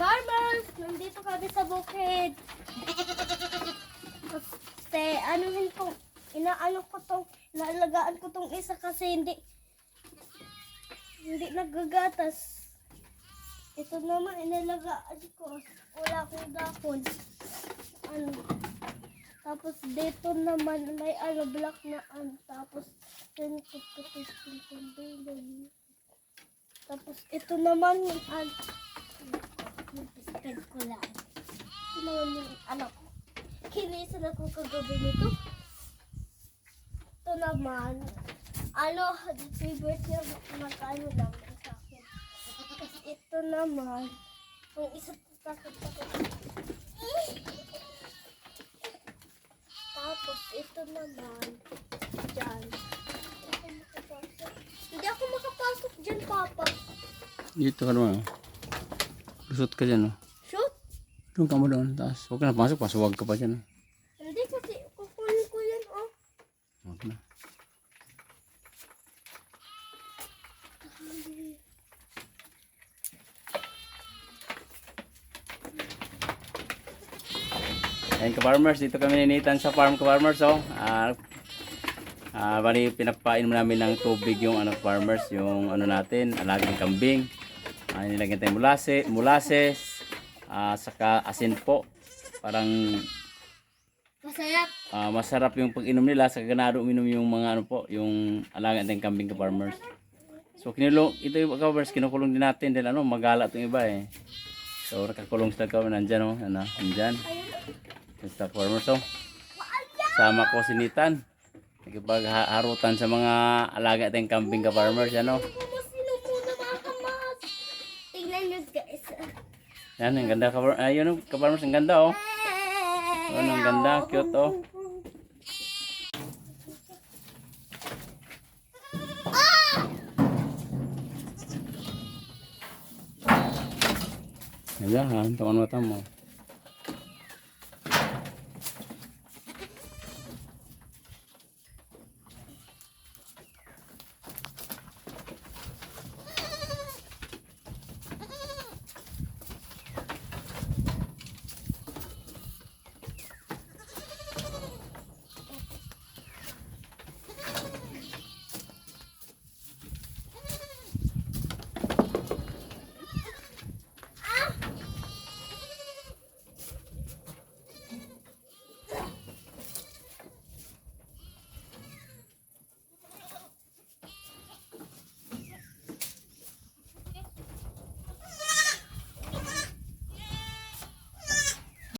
Ka-farmers, nandito kami sa bukid. Kasi, anuhin ko, inaano ko tong, inaalagaan ko tong isa kasi hindi, hindi nagagatas. Ito naman, inalagaan ko. Wala akong dahon. Ano, tapos dito naman may ano, black na ano. Tapos, tapos ito naman ano, piskan ko lang. Ito naman yung anak ko. Kinisan ako kagabi nito. Ito naman, ano, favorite niya magkano lang sa akin. Ito naman, yung isa takot-takot. Tapos ito naman, dyan. Hindi ako makapasok dyan, Papa. Dito ka naman. oh. Lusot ka dyan. Oh. Doon ka mo doon. Taas. Huwag ka na pasok. Pasuwag ka pa dyan. Hindi kasi kukunin ko yan, oh. Huwag na. Ayun ka-farmers, dito kami ninitan sa farm ka-farmers. Oh. Ah, ah, bali, pinapainom namin ng tubig yung ano farmers, yung ano natin, alagang kambing. Ah, nilagyan tayong mulase, mulases, ah, saka asin po. Parang Masaya. Ah, masarap yung pag-inom nila sa ganado uminom yung mga ano po, yung alaga natin kambing ka farmers. So kinulong, ito yung farmers, kinukulong din natin dahil ano, magala itong iba eh. So nakakulong sila kami nandyan oh, ano, nandyan. Sa farmers oh. Sama ko si Nitan. Nakipagharutan sa mga alaga natin kambing ka farmers, ano. Yan, ang ganda Ayun oh, ka farmers, ang ganda oh. Ano, ang ganda, cute oh. Ayan, mata mo.